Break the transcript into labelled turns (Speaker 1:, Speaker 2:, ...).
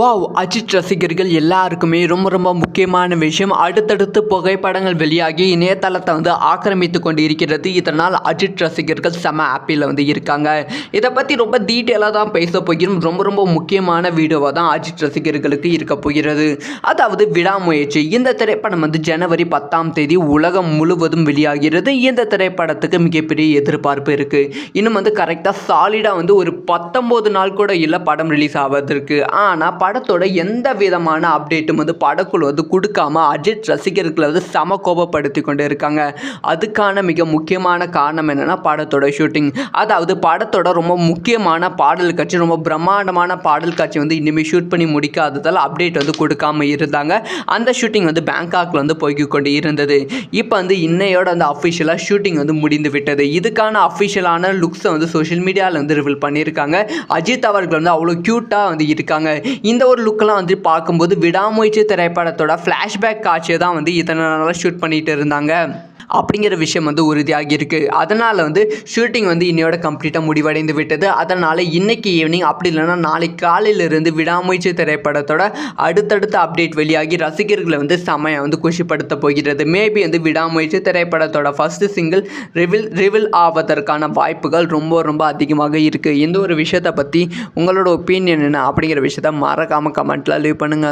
Speaker 1: Wow Ajith ரசிகர்கள் எல்லாருக்குமே ரொம்ப ரொம்ப முக்கியமான விஷயம். அடுத்தடுத்து புகைப்படங்கள் வெளியாகி இணையதளத்தை வந்து ஆக்கிரமித்து கொண்டு இருக்கிறது இதனால் அஜித் ரசிகர்கள் செம ஹாப்பியில் வந்து இருக்காங்க. இதை பற்றி ரொம்ப டீட்டெயிலாக தான் பேச போகிறோம். ரொம்ப ரொம்ப முக்கியமான வீடியோவாக தான் அஜித் ரசிகர்களுக்கு இருக்க போகிறது. அதாவது விடாமுயற்சி. இந்த திரைப்படம் வந்து ஜனவரி பத்தாம் தேதி உலகம் முழுவதும் வெளியாகிறது. இந்த திரைப்படத்துக்கு மிகப்பெரிய எதிர்பார்ப்பு இருக்குது இன்னும் வந்து கரெக்டாக சாலிடாக வந்து ஒரு பத்தொம்போது நாள் கூட இல்லை படம் ரிலீஸ் ஆவதற்கு. ஆனால் படத்தோட எந்த விதமான அப்டேட்டும் வந்து படக்குழு வந்து கொடுக்காம அஜித் ரசிகர்களை வந்து சம கோபப்படுத்தி கொண்டு இருக்காங்க அதுக்கான மிக முக்கியமான காரணம் என்னென்னா படத்தோட ஷூட்டிங் அதாவது படத்தோட ரொம்ப முக்கியமான பாடல் காட்சி ரொம்ப பிரம்மாண்டமான பாடல் காட்சி வந்து இனிமேல் ஷூட் பண்ணி முடிக்காததால் அப்டேட் வந்து கொடுக்காம இருந்தாங்க. அந்த ஷூட்டிங் வந்து பேங்காக்ல வந்து போய்க்கு கொண்டு இருந்தது. இப்போ வந்து இன்னையோட அந்த அஃபிஷியலாக ஷூட்டிங் வந்து முடிந்து விட்டது. இதுக்கான அஃபிஷியலான லுக்ஸை வந்து சோஷியல் மீடியாவில் வந்து ரிவீல் பண்ணியிருக்காங்க. அஜித் அவர்கள் வந்து அவ்வளோ க்யூட்டாக வந்து இருக்காங்க. இந்த ஒரு லுக்கெல்லாம் வந்து பார்க்கும்போது விடாமுயற்சி திரைப்படத்தோட ஃப்ளாஷ்பேக் காட்சியை தான் வந்து இத்தனை நாளாக ஷூட் பண்ணிகிட்டு இருந்தாங்க. அப்படிங்கிற விஷயம் வந்து உறுதியாகி இருக்குது அதனால் வந்து ஷூட்டிங் வந்து இன்னையோட கம்ப்ளீட்டாக முடிவடைந்து விட்டது. அதனால் இன்னைக்கு ஈவினிங் அப்படி இல்லைன்னா நாளைக்கு காலையிலிருந்து விடாமுயற்சி திரைப்படத்தோட அடுத்தடுத்த அப்டேட் வெளியாகி ரசிகர்களை வந்து செமையாக வந்து குஷிப்படுத்த போகிறது. மேபி வந்து விடாமுயற்சி திரைப்படத்தோட ஃபஸ்ட்டு சிங்கிள் ரிவில் ரிவில் ஆவதற்கான வாய்ப்புகள் ரொம்ப ரொம்ப அதிகமாக இருக்குது இந்த ஒரு விஷயத்தை பற்றி உங்களோட ஒப்பீனியன் என்ன அப்படிங்கிற விஷயத்த மறக்காமல் கமெண்ட்டில் லீவ் பண்ணுங்கள்